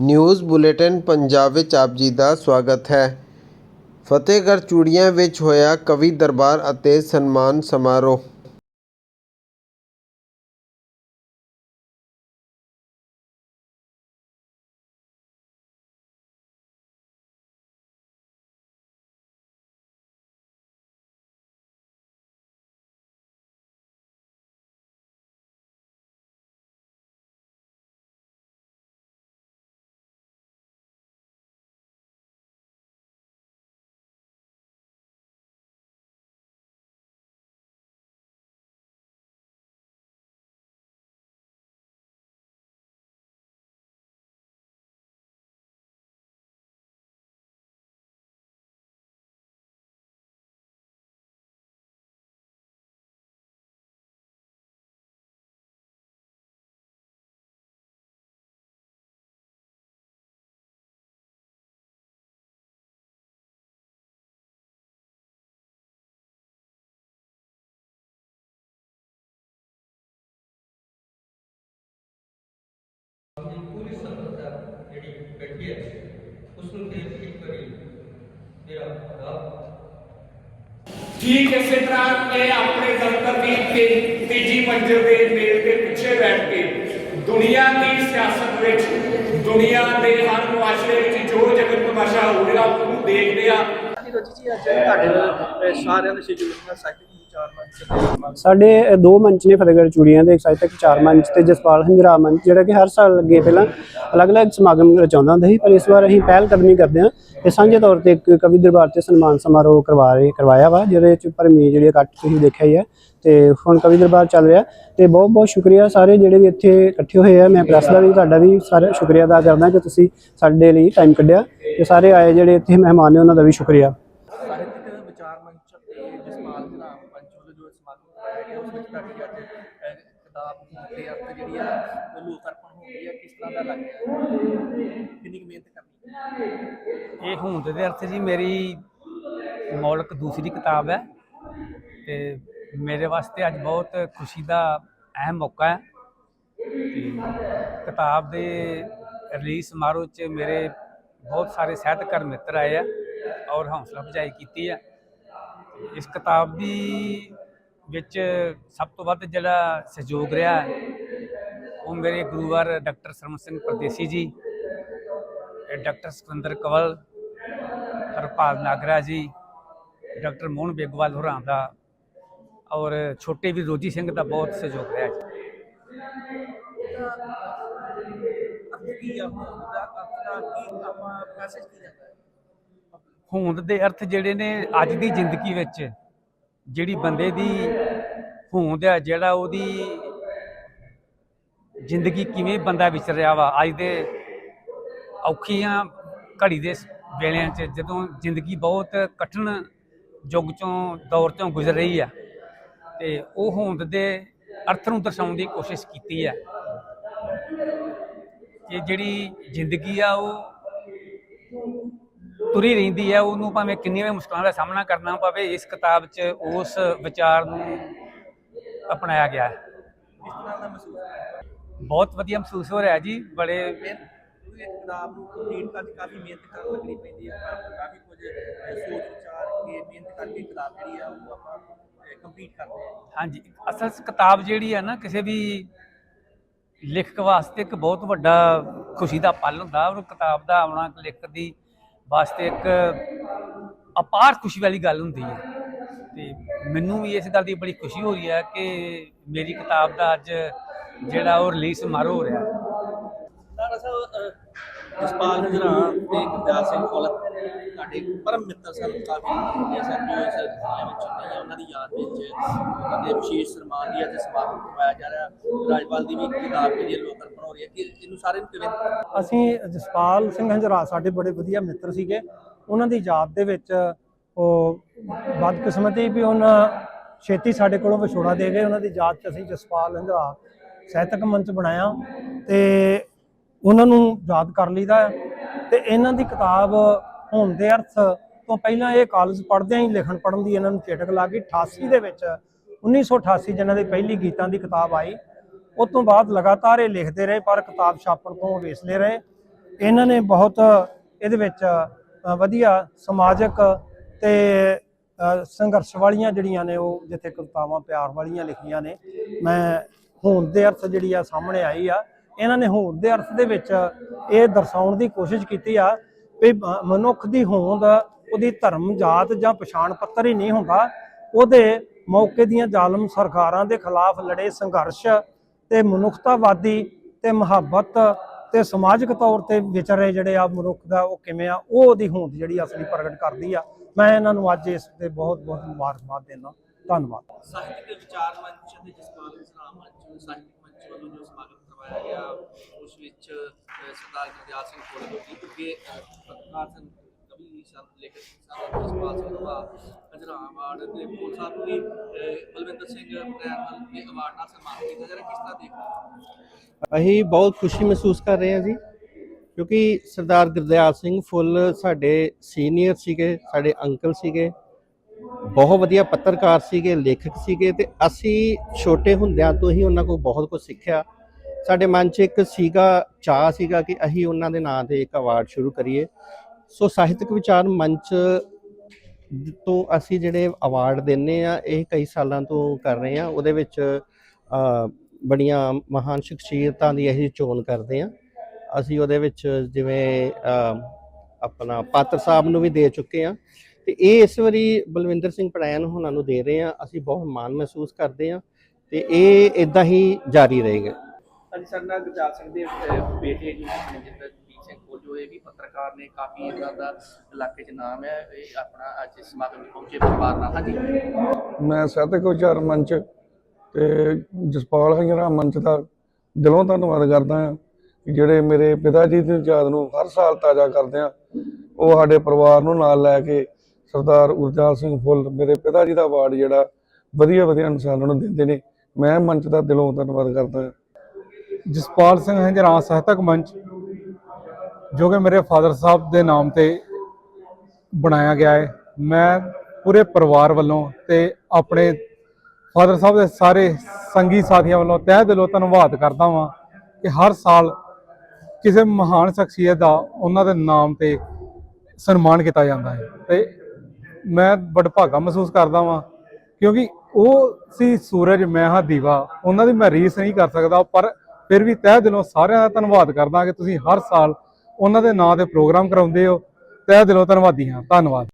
News bulletin Punjab ਵਿੱਚ ਆਪ ਜੀ ਦਾ ਸਵਾਗਤ ਹੈ। ਫਤਿਹਗੜ੍ਹ ਚੂੜੀਆਂ ਵਿੱਚ ਹੋਇਆ ਕਵੀ ਦਰਬਾਰ ਅਤੇ ਸਨਮਾਨ ਸਮਾਰੋਹ। ਠੀਕ ਇਸੇ ਤਰ੍ਹਾਂ ਮੈਂ ਆਪਣੇ ਦਫ਼ਤਰ ਦੀ ਤੀਜੀ ਮੰਜ਼ਿਲ ਦੇ ਮੇਜ਼ ਦੇ ਪਿੱਛੇ ਬੈਠ ਕੇ ਦੁਨੀਆ ਦੀ ਸਿਆਸਤ ਵਿੱਚ, ਦੁਨੀਆ ਦੇ ਹਰ ਮੁਆਸ਼ਰੇ ਵਿੱਚ ਜੋ ਜਗਤ ਤਮਾਸ਼ਾ ਹੋ ਰਿਹਾ, ਉਹਨੂੰ ਦੇਖਦੇ ਆ। ਜੀ ਅੱਜ ਤੁਹਾਡੇ ਸਾਰਿਆਂ ਦੇ ਸ਼ਡਿਊਲ ਨਾਲ ਸਾਡੇ ਦੋ ਮੰਚ ਨੇ ਫਤਿਹਗੜ੍ਹ ਚੂੜੀਆਂ ਦੇ, ਇੱਕ ਸਾਹਿਤਕ ਚਾਰ ਮੰਚ ਤੇ ਜਸਪਾਲ ਹੰਜਰਾ ਮੰਚ, ਜਿਹੜਾ ਕਿ ਹਰ ਸਾਲ ਅੱਗੇ ਪਹਿਲਾਂ ਅਲੱਗ-ਅਲੱਗ ਸਮਾਗਮ ਰਚਾਉਂਦਾ ਹੁੰਦਾ ਸੀ, ਪਰ ਇਸ ਵਾਰ ਅਸੀਂ ਪਹਿਲ ਕਦਮੀ ਕਰਦੇ ਹਾਂ ਤੇ ਸਾਂਝੇ ਤੌਰ ਤੇ ਇੱਕ ਕਵੀ ਦਰਬਾਰ ਤੇ ਸਨਮਾਨ ਸਮਾਰੋਹ ਕਰਵਾ ਰਹੇ, ਕਰਵਾਇਆ ਵਾ, ਜਿਹਦੇ ਵਿੱਚ ਭਰਮੀ ਜਿਹੜੀ ਇਕੱਠ ਤੁਸੀਂ ਦੇਖਿਆ ਹੀ ਹੈ ਤੇ ਹੁਣ ਕਵੀ ਦਰਬਾਰ ਚੱਲ ਰਿਹਾ ਤੇ ਬਹੁਤ ਬਹੁਤ ਸ਼ੁਕਰੀਆ ਸਾਰੇ ਜਿਹੜੇ ਵੀ ਇੱਥੇ ਇਕੱਠੇ ਹੋਏ ਆ, ਮੈਂ ਪ੍ਰੈਸ ਦਾ ਵੀ, ਤੁਹਾਡਾ ਵੀ ਸਾਰਾ ਸ਼ੁਕਰੀਆ ਅਦਾ ਕਰਦਾ ਕਿ ਤੁਸੀਂ ਸਾਡੇ ਲਈ ਟਾਈਮ ਕੱਢਿਆ ਤੇ ਸਾਰੇ ਆਏ ਜਿਹੜੇ ਇੱਥੇ ਮਹਿਮਾਨ ਨੇ, ਉਹਨਾਂ ਦਾ ਵੀ ਸ਼ੁਕਰੀਆ ਸਾਹਿਤਕ ਵਿਚਾਰ ਮੰਚ ਤੇ ਜਸਪਾਲ ਜਨਾਬ ਮੰਚ ਵੱਲੋਂ ਜੋ ਸਮਾਗਮ ਕਰਵਾਇਆ ਗਿਆ ਉਸ ਵਿੱਚ ਤੁਹਾਡੀ ਅੱਜ ਅਹ, ਕਿਤਾਬ ਦੇ ਜਿਹੜੀ ਆ ਉਹ ਲੋਕ ਅਰਪਣ ਹੋ ਰਹੀ ਹੈ ਕਿਸ ਤਰ੍ਹਾਂ ਦਾ ਲੱਗ ਰਿਹਾ ਹੈ? ਕਿੰਨੀ ਕੁ ਮਿਹਨਤ ਕਰਨੀ? ਇਹ ਹੋਂਦ ਦੇ ਅਰਥ ਜੀ, ਮੇਰੀ ਮੌਲਿਕ ਦੂਸਰੀ ਕਿਤਾਬ ਹੈ ਤੇ ਮੇਰੇ ਵਾਸਤੇ ਅੱਜ ਬਹੁਤ ਖੁਸ਼ੀ ਦਾ ਅਹਿਮ ਮੌਕਾ ਹੈ। ਤੇ ਕਿਤਾਬ ਦੇ ਰਿਲੀਜ਼ ਸਮਾਰੋਹ 'ਚ ਮੇਰੇ ਬਹੁਤ ਸਾਰੇ ਸਾਹਿਤਕਾਰ ਮਿੱਤਰ ਆਏ ਆ ਔਰ ਹੌਸਲਾ ਅਫਜ਼ਾਈ ਕੀਤੀ ਹੈ। ਇਸ ਕਿਤਾਬ ਦੀ ਵਿੱਚ ਸਭ ਤੋਂ ਵੱਧ ਜਿਹੜਾ ਸਹਿਯੋਗ ਰਿਹਾ ਉਹ ਮੇਰੇ ਗੁਰੂਵਾਰ doctor Sarman Singh Pardesi ji doctor Sukhinder Kanwal, Harpal Nagra ji, doctor Mohan Begwal ਹੋਰਾਂ ਦਾ ਔਰ ਛੋਟੇ ਵੀ ਰੋਜੀ ਸਿੰਘ ਦਾ ਬਹੁਤ ਸਹਿਯੋਗ ਰਿਹਾ ਜੀ। ਹੋਂਦ ਦੇ ਅਰਥ ਜਿਹੜੇ ਨੇ ਅੱਜ ਦੀ ਜ਼ਿੰਦਗੀ ਵਿੱਚ, ਜਿਹੜੀ ਬੰਦੇ ਦੀ ਹੋਂਦ ਹੈ ਜਿਹੜਾ ਉਹਦੀ ਜ਼ਿੰਦਗੀ ਕਿਵੇਂ ਬੰਦਾ ਵਿਚਰ ਰਿਹਾ ਵਾ, ਅੱਜ ਦੇ ਔਖੀਆਂ ਘੜੀ ਦੇ ਵੇਲਿਆਂ 'ਚ ਜਦੋਂ ਜ਼ਿੰਦਗੀ ਬਹੁਤ ਕਠਿਨ ਯੁੱਗ ਚੋਂ, ਦੌਰ ਚੋਂ ਗੁਜ਼ਰ ਰਹੀ ਆ, ਤੇ ਉਹ ਹੋਂਦ ਦੇ ਅਰਥ ਨੂੰ ਦਰਸਾਉਣ ਦੀ ਕੋਸ਼ਿਸ਼ ਕੀਤੀ ਹੈ ਕਿ ਜਿਹੜੀ ਜ਼ਿੰਦਗੀ ਆ ਉਹ ਤੁਰੀ ਰਹਿੰਦੀ ਹੈ ਉਹਨੂੰ ਭਾਵੇਂ ਕਿੰਨੀਆਂ ਵੀ ਮੁਸ਼ਕਲਾਂ ਦਾ ਸਾਹਮਣਾ ਕਰਨਾ ਪਵੇ, ਇਸ ਕਿਤਾਬ 'ਚ ਉਸ ਵਿਚਾਰ ਨੂੰ ਅਪਣਾਇਆ ਗਿਆ ਹੈ। ਕਿਸ ਤਰ੍ਹਾਂ ਦਾ ਮਹਿਸੂਸ ਹੋਇਆ ਬਹੁਤ ਵਧੀਆ ਮਹਿਸੂਸ ਹੋ ਰਿਹਾ ਜੀ ਬੜੇ ਮਿਹਨਤ ਪੂਰੀ ਇੱਕ ਕਿਤਾਬ ਨੂੰ ਕੰਪਲੀਟ ਕਰਨ 'ਚ ਕਾਫੀ ਮਿਹਨਤ ਕਰਨ ਲੱਗਣੀ ਪੈਂਦੀ ਹੈ ਕਾਫੀ- ਕਾਫੀ ਕੁਝ ਅਹ, ਸੋਚ ਵਿਚਾਰ ਕੇ ਮਿਹਨਤ ਕਰਕੇ ਕਿਤਾਬ ਜਿਹੜੀ ਆ ਉਹ ਆਪਾਂ ਕੰਪਲੀਟ ਕਰਦੇ ਹਾਂ ਹਾਂਜੀ ਅਸਲ 'ਚ ਕਿਤਾਬ ਜਿਹੜੀ ਹੈ ਨਾ ਕਿਸੇ ਵੀ ਲੇਖਕ ਵਾਸਤੇ ਇੱਕ ਬਹੁਤ ਵੱਡਾ ਖੁਸ਼ੀ ਦਾ ਪਲ ਹੁੰਦਾ ਔਰ ਕਿਤਾਬ ਦਾ ਆਉਣਾ ਇੱਕ ਲੇਖਕ ਦੀ ਵਾਸਤੇ ਇੱਕ ਅਪਾਰ ਖੁਸ਼ੀ ਵਾਲੀ ਗੱਲ ਹੁੰਦੀ ਹੈ। ਤੇ ਮੈਨੂੰ ਵੀ ਇਸ ਗੱਲ ਦੀ ਬੜੀ ਖੁਸ਼ੀ ਹੋ ਰਹੀ ਹੈ ਕਿ ਮੇਰੀ ਕਿਤਾਬ ਦਾ ਅੱਜ ਜਿਹੜਾ ਉਹ ਰਿਲੀਜ਼ ਸਮਾਰੋਹ ਹੋ ਰਿਹਾ। ਹੈ ਨਾਰਾ ਸਾਹਿਬ ਜਸਪਾਲ ਹਜਰਾ ਤੇ ਗੁਰਦਿਆਲ ਸਿੰਘ ਪਰਮ ਮਿੱਤਰ ਸਨ ਕਾਫੀ ਇਹ ਸਨ ਜੋ ਇਸ ਜ਼ਿਲ੍ਹੇ ਵਿੱਚ ਉਹਨਾਂ ਦੀ ਯਾਦ ਵਿੱਚ ਉਹਨਾਂ ਦੇ ਵਿਸ਼ੇਸ਼ ਸਨਮਾਨ ਦੀ ਅੱਜ ਸਮਾਗਮ ਕਰਵਾਇਆ ਜਾ ਰਿਹਾ। ਰਾਜਪਾਲ ਦੀ ਵੀ ਕਿਤਾਬ ਜਿਹੜੀ ਹੈ ਲੋਕ ਅਰਪਣ ਹੋ ਰਹੀ ਹੈ। ਕਿ ਇਹਨੂੰ ਸਾਰੇ ਨੂੰ ਕਿਵੇਂ ਅਸੀਂ ਜਸਪਾਲ ਸਿੰਘ ਹੰਜਰਾ ਸਾਡੇ ਬੜੇ ਵਧੀਆ ਮਿੱਤਰ ਸੀਗੇ। ਉਹਨਾਂ ਦੀ ਯਾਦ ਦੇ ਵਿੱਚ ਉਹ ਬਦਕਿਸਮਤੀ ਵੀ ਉਹਨਾਂ ਛੇਤੀ ਸਾਡੇ ਕੋਲੋਂ ਵਿਛੋੜਾ ਦੇ ਗਏ। ਉਹਨਾਂ ਦੀ ਯਾਦ 'ਚ ਅਸੀਂ ਜਸਪਾਲ ਹੰਜਰਾ ਸਾਹਿਤਕ ਮੰਚ ਬਣਾਇਆ ਤੇ ਉਹਨਾਂ ਨੂੰ ਯਾਦ ਕਰ ਲਈਦਾ ਹੈ। ਤੇ ਇਹਨਾਂ ਦੀ ਕਿਤਾਬ ਹੋਣ ਦੇ ਅਰਥ ਤੋਂ ਪਹਿਲਾਂ ਇਹ ਕਾਲਜ ਪੜ੍ਹਦਿਆਂ ਹੀ ਲਿਖਣ ਪੜ੍ਹਨ ਦੀ ਇਹਨਾਂ ਨੂੰ ਚੇਟਕ ਲੱਗ ਗਈ। 88 ਦੇ ਵਿੱਚ 1988 ਜਿਹਨਾਂ ਦੀ ਪਹਿਲੀ ਗੀਤਾਂ ਦੀ ਕਿਤਾਬ ਆਈ। ਉਸ ਤੋਂ ਬਾਅਦ ਲਗਾਤਾਰ ਇਹ ਲਿਖਦੇ ਰਹੇ, ਪਰ ਕਿਤਾਬ ਛਾਪਣ ਤੋਂ ਵੇਸਲੇ ਰਹੇ। ਇਹਨਾਂ ਨੇ ਬਹੁਤ ਇਹਦੇ ਵਿੱਚ ਵਧੀਆ ਸਮਾਜਿਕ ਤੇ ਸੰਘਰਸ਼ ਵਾਲੀਆਂ ਜਿਹੜੀਆਂ ਨੇ ਉਹ ਜਿੱਥੇ ਕਵਿਤਾਵਾਂ ਪਿਆਰ ਵਾਲੀਆਂ ਲਿਖੀਆਂ ਨੇ, ਮੈਂ ਹੋਂਦ ਦੇ ਅਰਥ ਜਿਹੜੀ ਆ ਸਾਹਮਣੇ ਆਈ ਆ। ਇਹਨਾਂ ਨੇ ਹੋਂਦ ਦੇ ਅਰਥ ਦੇ ਵਿੱਚ ਇਹ ਦਰਸਾਉਣ ਦੀ ਕੋਸ਼ਿਸ਼ ਕੀਤੀ ਆ ਵੀ ਮ- ਮਨੁੱਖ ਦੀ ਹੋਂਦ, ਉਹਦੀ ਧਰਮ ਜਾਤ ਜਾਂ ਪਛਾਣ ਪੱਤਰ ਹੀ ਨਹੀਂ ਹੁੰਦਾ। ਉਹਦੇ ਮੌਕੇ ਦੀਆਂ ਜ਼ਾਲਮ ਸਰਕਾਰਾਂ ਦੇ ਖਿਲਾਫ ਲੜੇ ਸੰਘਰਸ਼ ਤੇ ਮਨੁੱਖਤਾਵਾਦੀ ਤੇ ਮੁਹੱਬਤ ਤੇ ਸਮਾਜਿਕ ਤੌਰ ਤੇ ਵਿਚਰੇ ਜਿਹੜੇ ਆ ਮਨੁੱਖ ਦਾ ਉਹ ਕਿਵੇਂ ਆ, ਉਹ ਉਹਦੀ ਹੋਂਦ ਜਿਹੜੀ ਅਸਲੀ ਪ੍ਰਗਟ ਕਰਦੀ ਆ। ਮੈਂ ਇਹਨਾਂ ਨੂੰ ਅੱਜ ਇਸ ਤੇ ਬਹੁਤ ਬਹੁਤ ਮੁਬਾਰਕਬਾਦ ਦੇਣਾ ਧੰਨਵਾਦ। ਸਾਹਿਤਕ ਵਿਚਾਰ ਮੰਚ ਅਤੇ ਜਸਪਾਲ ਇਸਲਾਮ ਮੰਚ ਸਾਹਿਤਕ ਮੰਚ ਵੱਲੋਂ ਜੋ ਸਮਾਗਮ ਕਰਵਾਇਆ ਗਿਆ ਉਸ ਵਿੱਚ ਸਰਦਾਰ ਗੁਰਦਿਆਲ ਸਿੰਘ ਕੋਲ ਜੋ ਕਿ ਪੱਤਰਕਾਰ ਸਨ ਕਵੀ ਸਨ ਲੇਖਕ ਸਨ ਜਸਪਾਲ ਸਿੰਘ ਦਾ ਅਵਾਰਡ ਤੇ ਕੋਲ ਸਾਹਿਬ ਵੀ ਬਲਵਿੰਦਰ ਸਿੰਘ ਪ੍ਰੈਮਲ ਦੇ ਅਵਾਰਡ ਨਾਲ ਸਨਮਾਨਿਤ ਕੀਤਾ ਜਾ ਰਿਹਾ। ਕਿਸ ਤਰ੍ਹਾਂ ਦੇਖਦੇ ਹੋ? ਅਸੀਂ ਬਹੁਤ ਖੁਸ਼ੀ ਮਹਿਸੂਸ ਕਰ ਰਹੇ ਹਾਂ ਜੀ। ਕਿਉਂਕਿ ਸਰਦਾਰ ਗੁਰਦਿਆਲ ਸਿੰਘ ਫੁੱਲ ਸਾਡੇ ਸੀਨੀਅਰ ਸੀਗੇ, ਸਾਡੇ ਅੰਕਲ ਸੀਗੇ, ਬਹੁਤ ਵਧੀਆ ਪੱਤਰਕਾਰ ਸੀਗੇ, ਲੇਖਕ ਸੀਗੇ ਤੇ ਅਸੀਂ ਛੋਟੇ ਹੁੰਦਿਆਂ ਤੋਂ ਹੀ ਉਹਨਾਂ ਕੋਲ ਬਹੁਤ ਕੁਝ ਸਿੱਖਿਆ। ਸਾਡੇ ਮਨ 'ਚ ਇੱਕ ਸੀਗਾ ਚਾਹ ਸੀਗਾ ਕਿ ਅਸੀਂ ਉਹਨਾਂ ਦੇ ਨਾਂ ਤੇ ਇੱਕ ਅਵਾਰਡ ਸ਼ੁਰੂ ਕਰੀਏ। ਸੋ ਸਾਹਿਤਕ ਵਿਚਾਰ ਮੰਚ ਤੋਂ ਅਸੀਂ ਜਿਹੜੇ ਅਵਾਰਡ ਦਿੰਨੇ ਆ, ਇਹ ਕਈ ਸਾਲਾਂ ਤੋਂ ਕਰ ਰਹੇ ਆ। ਉਹਦੇ ਵਿੱਚ ਬੜੀਆਂ ਮਹਾਨ ਸ਼ਖਸੀਅਤਾਂ ਦੀ ਅਸੀਂ ਚੋਣ ਕਰਦੇ ਆ। ਅਸੀਂ ਉਹਦੇ ਵਿੱਚ ਜਿਵੇਂ ਆਪਣਾ ਪਾਤਰ ਸਾਹਿਬ ਨੂੰ ਵੀ ਦੇ ਚੁੱਕੇ ਆ ਤੇ ਇਹ ਇਸ ਵਾਰੀ ਬਲਵਿੰਦਰ ਸਿੰਘ ਪੜੈਨ ਹੁਣਾਂ ਨੂੰ ਦੇ ਰਹੇ ਆ ਅਸੀਂ ਬਹੁਤ ਮਾਣ ਮਹਿਸੂਸ ਕਰਦੇ ਆ ਤੇ ਇਹ ਇਦਾਂ ਹੀ ਜਾਰੀ ਰਹੇਗਾ। ਅੱਜ ਸਰਦਾਰ ਗੁਰਦਿਆਲ ਸਿੰਘ ਦੇ ਬੇਟੇ ਜੀ ਜੀਤ ਸਿੰਘ ਕੋਲ ਜੋ ਇਹ ਵੀ ਪੱਤਰਕਾਰ ਨੇ ਕਾਫੀ ਇਹਨਾਂ ਦਾ ਇਲਾਕੇ 'ਚ ਨਾਮ ਹੈ। ਇਹ ਆਪਣਾ ਅੱਜ ਇਸ ਸਮਾਗਮ ਪਹੁੰਚੇ ਪਰਿਵਾਰ ਨਾਲ। ਹਾਂਜੀ। ਮੈਂ ਸਾਹਿਤਕ ਮੰਚ ਤੇ ਜਸਪਾਲ ਹੰਗਰਾ ਮੰਚ ਦਾ ਦਿਲੋਂ ਧੰਨਵਾਦ ਕਰਦਾ ਹਾਂ। ਜਿਹੜੇ ਮੇਰੇ ਪਿਤਾ ਜੀ ਦੀ ਯਾਦ ਨੂੰ ਹਰ ਸਾਲ ਤਾਜ਼ਾ ਕਰਦੇ ਆ ਉਹ ਸਾਡੇ ਪਰਿਵਾਰ ਨੂੰ ਨਾਲ ਲੈ ਕੇ ਸਰਦਾਰ ਗੁਰਦਿਆਲ ਸਿੰਘ ਫੁੱਲ ਮੇਰੇ ਪਿਤਾ ਜੀ ਦਾ ਅਵਾਰਡ ਜਿਹੜਾ ਵਧੀਆ ਵਧੀਆ ਇਨਸਾਨਾਂ ਨੂੰ ਦਿੰਦੇ ਨੇ। ਮੈਂ ਮੰਚ ਦਾ ਦਿਲੋਂ ਧੰਨਵਾਦ ਕਰਦਾ ਹਾਂ। ਜਸਪਾਲ ਸਿੰਘ ਹੰਜਰਾ ਸਾਹਿਤਕ ਮੰਚ, ਜੋ ਕਿ ਮੇਰੇ ਫਾਦਰ ਸਾਹਿਬ ਦੇ ਨਾਮ ਤੇ ਬਣਾਇਆ ਗਿਆ ਹੈ। ਮੈਂ ਪੂਰੇ ਪਰਿਵਾਰ ਵੱਲੋਂ ਤੇ ਆਪਣੇ ਫਾਦਰ ਸਾਹਿਬ ਦੇ ਸਾਰੇ ਸੰਗੀ ਸਾਥੀਆਂ ਵੱਲੋਂ ਤਹਿ ਦਿਲੋਂ ਧੰਨਵਾਦ ਕਰਦਾ ਹਾਂ ਕਿ ਹਰ ਸਾਲ ਕਿਸੇ ਮਹਾਨ ਸ਼ਖਸੀਅਤ ਦਾ ਉਹਨਾਂ ਦੇ ਨਾਮ ਤੇ ਸਨਮਾਨ ਕੀਤਾ ਜਾਂਦਾ ਹੈ। ਤੇ ਮੈਂ ਬੜਾ ਭਾਗਾ ਮਹਿਸੂਸ ਕਰਦਾ ਵਾਂ, ਕਿਉਂਕਿ ਉਹ ਸੀ ਸੂਰਜ, ਮੈਂ ਹਾਂ ਦੀਵਾ। ਉਹਨਾਂ ਦੀ ਮੈਂ ਰੀਸ ਨਹੀਂ ਕਰ ਸਕਦਾ, ਪਰ ਫਿਰ ਵੀ ਤਹਿ ਦਿਲੋਂ ਸਾਰਿਆਂ ਦਾ ਧੰਨਵਾਦ ਕਰਦਾ ਕਿ ਤੁਸੀਂ ਹਰ ਸਾਲ ਉਹਨਾਂ ਦੇ ਨਾਂ ਤੇ ਪ੍ਰੋਗਰਾਮ ਕਰਾਉਂਦੇ ਹੋ। ਤਹਿ ਦਿਲੋਂ ਧੰਨਵਾਦੀ ਹਾਂ। ਧੰਨਵਾਦ।